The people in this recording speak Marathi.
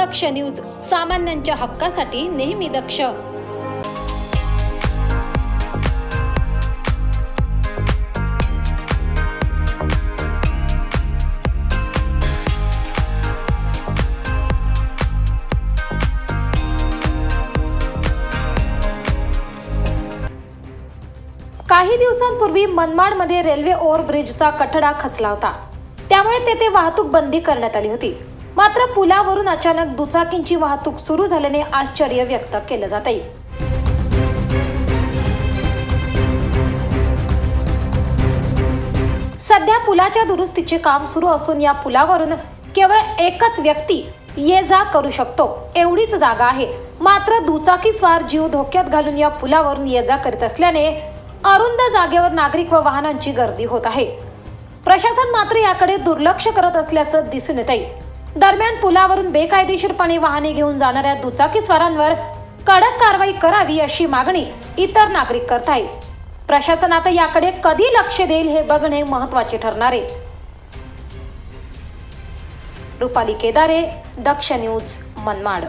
दक्ष न्यूज सामान्यांच्या हक्कासाठी नेहमी दक्ष. काही दिवसांपूर्वी मनमाडमध्ये रेल्वे ओव्हरब्रिजचा कठडा खचला होता. त्यामुळे तेथे वाहतूक बंदी करण्यात आली होती. मात्र पुलावरून अचानक दुचाकींची वाहतूक सुरू झाल्याने आश्चर्य व्यक्त केलं जात आहे सध्या पुलाच्या दुरुस्तीचे काम सुरू असून या पुलावरून केवळ एकच व्यक्ती ये जा करू शकतो एवढीच जागा आहे. मात्र दुचाकी स्वार जीव धोक्यात घालून या पुलावरून ये जा करीत असल्याने अरुंद जागेवर नागरिक व वाहनांची गर्दी होत आहे. प्रशासन मात्र याकडे दुर्लक्ष करत असल्याचं दिसून येत आहे दरम्यान पुलावरून बेकायदेशीरपणे वाहने घेऊन जाणाऱ्या दुचाकीस्वारांवर कडक कारवाई करावी अशी मागणी इतर नागरिक करत आहे प्रशासन आता याकडे कधी लक्ष देईल हे बघणे महत्त्वाचे ठरणार आहे. रुपाली केदारे दक्ष न्यूज मनमाड.